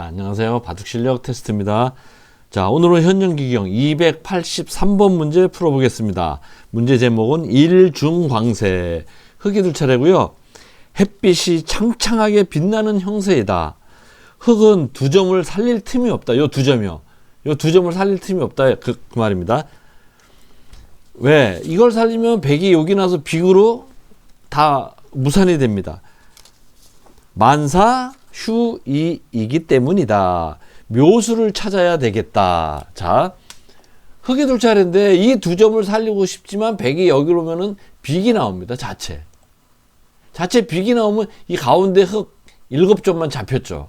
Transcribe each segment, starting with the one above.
자, 안녕하세요. 바둑 실력 테스트입니다. 자, 오늘은 현정기경 283번 문제 풀어보겠습니다. 문제 제목은 일중광세. 흙이 둘 차례고요. 햇빛이 창창하게 빛나는 형세이다. 흙은 두 점을 살릴 틈이 없다. 요 두 점이요. 요 두 점을 살릴 틈이 없다. 그, 그 말입니다. 왜? 이걸 살리면 백이 여기 나서 빅으로 다 무산이 됩니다. 만사 휴이이기 때문이다. 묘수를 찾아야 되겠다. 자, 흙이 둘 차례인데 이 두 점을 살리고 싶지만 백이 여기로 오면은 빅이 나옵니다. 자체. 자체 빅이 나오면 이 가운데 흙 일곱 점만 잡혔죠.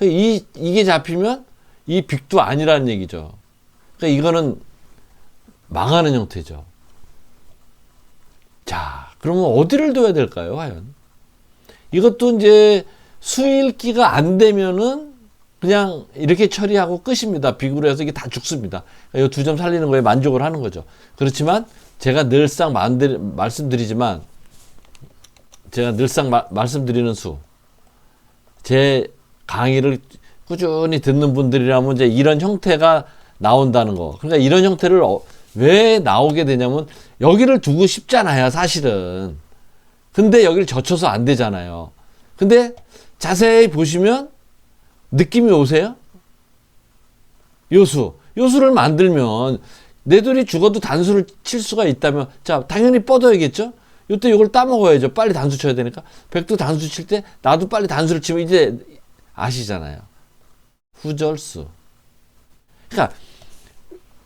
이, 이게 잡히면 이 빅도 아니라는 얘기죠. 그러니까 이거는 망하는 형태죠. 자, 그러면 어디를 둬야 될까요, 과연? 이것도 이제 수일기가 안 되면은 그냥 이렇게 처리하고 끝입니다. 비구로 해서 이게 다 죽습니다. 이 두 점 살리는 거에 만족을 하는 거죠. 그렇지만 제가 늘상 만들, 말씀드리지만 제가 늘상 마, 말씀드리는 수, 제 강의를 꾸준히 듣는 분들이라면 이제 이런 형태가 나온다는 거. 그러니까 이런 형태를 어, 왜 나오게 되냐면 여기를 두고 싶잖아요, 사실은. 근데 여기를 젖혀서 안 되잖아요. 근데 자세히 보시면 느낌이 오세요? 요수. 요수를 만들면 내 돌이 죽어도 단수를 칠 수가 있다면 자, 당연히 뻗어야겠죠? 요때 이걸 따먹어야죠. 빨리 단수 쳐야 되니까. 백도 단수 칠 때 나도 빨리 단수를 치면 이제 아시잖아요. 후절수. 그러니까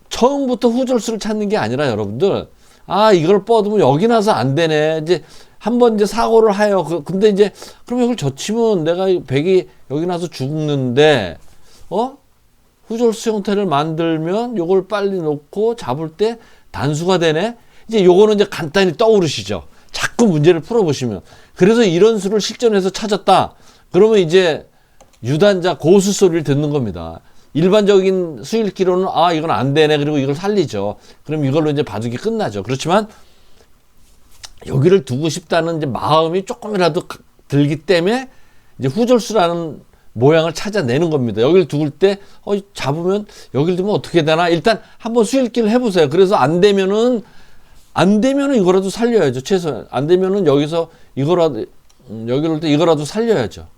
처음부터 후절수를 찾는 게 아니라 여러분들 아 이걸 뻗으면 여기 나서 안 되네. 이제 한번 이제 사고를 해요. 그- 근데 이제 그럼 이걸 젖히면 내가 백이 여기 나서 죽는데 어 후절수 형태를 만들면 요걸 빨리 놓고 잡을 때 단수가 되네. 이제 요거는 이제 간단히 떠오르시죠. 자꾸 문제를 풀어보시면 그래서 이런 수를 실전에서 찾았다. 그러면 이제 유단자 고수 소리를 듣는 겁니다. 일반적인 수일기로는 아 이건 안 되네 그리고 이걸 살리죠. 그럼 이걸로 이제 바둑이 끝나죠. 그렇지만 여기를 두고 싶다는 이제 마음이 조금이라도 가- 들기 때문에 이제 후절수라는 모양을 찾아내는 겁니다. 여기를 두을 때, 어, 잡으면, 여기를 두면 어떻게 되나? 일단 한번 수일기를 해보세요. 그래서 안 되면은, 안 되면은 이거라도 살려야죠. 최소한. 안 되면은 여기서 이거라도, 음, 여기를 올때 이거라도 살려야죠.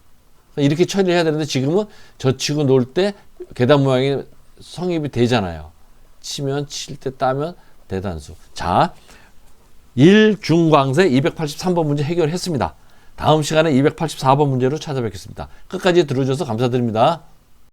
이렇게 처리를 해야 되는데 지금은 젖히고 놀 때 계단 모양이 성립이 되잖아요. 치면, 칠 때 따면 대단수. 자, 일중광세 283번 문제 해결했습니다. 다음 시간에 284번 문제로 찾아뵙겠습니다. 끝까지 들어주셔서 감사드립니다.